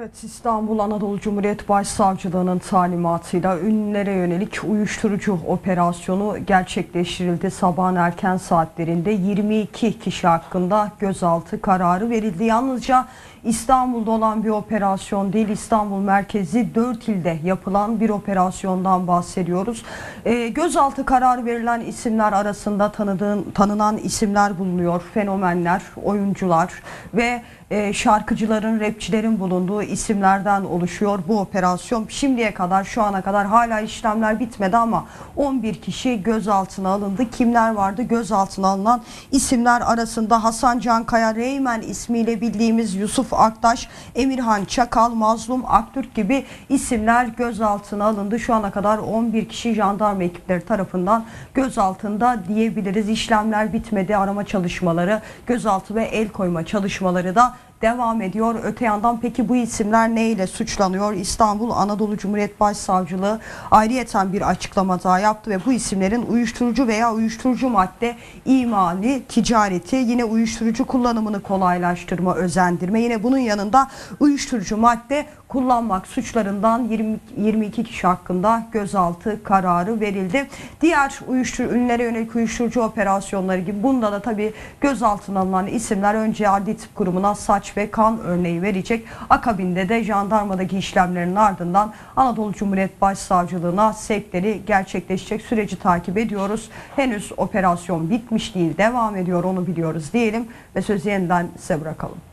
Evet İstanbul Anadolu Cumhuriyet Başsavcılığı'nın talimatıyla ünlülere yönelik uyuşturucu operasyonu gerçekleştirildi. Sabahın erken saatlerinde 22 kişi hakkında gözaltı kararı verildi. Yalnızca İstanbul'da olan bir operasyon değil İstanbul merkezi 4 ilde yapılan bir operasyondan bahsediyoruz. Ee, gözaltı kararı verilen isimler arasında tanıdığın, tanınan isimler bulunuyor. Fenomenler, oyuncular ve e, şarkıcıların, rapçilerin bulunduğu isimlerden oluşuyor bu operasyon. Şimdiye kadar şu ana kadar hala işlemler bitmedi ama 11 kişi gözaltına alındı. Kimler vardı? Gözaltına alınan isimler arasında Hasan Cankaya, Reymen ismiyle bildiğimiz Yusuf Aktaş, Emirhan Çakal, Mazlum Aktürk gibi isimler gözaltına alındı. Şu ana kadar 11 kişi jandarma ekipleri tarafından gözaltında diyebiliriz. İşlemler bitmedi. Arama çalışmaları, gözaltı ve el koyma çalışmaları da devam ediyor. Öte yandan peki bu isimler neyle suçlanıyor? İstanbul Anadolu Cumhuriyet Başsavcılığı ayrıyeten bir açıklama daha yaptı ve bu isimlerin uyuşturucu veya uyuşturucu madde imali, ticareti, yine uyuşturucu kullanımını kolaylaştırma, özendirme, yine bunun yanında uyuşturucu madde kullanmak suçlarından 20, 22 kişi hakkında gözaltı kararı verildi. Diğer uyuşturucu ünlere yönelik uyuşturucu operasyonları gibi bunda da tabii gözaltına alınan isimler önce adli tıp kurumuna saç ve kan örneği verecek. Akabinde de jandarmadaki işlemlerin ardından Anadolu Cumhuriyet Başsavcılığına sevkleri gerçekleşecek süreci takip ediyoruz. Henüz operasyon bitmiş değil devam ediyor onu biliyoruz diyelim ve sözü yeniden size bırakalım.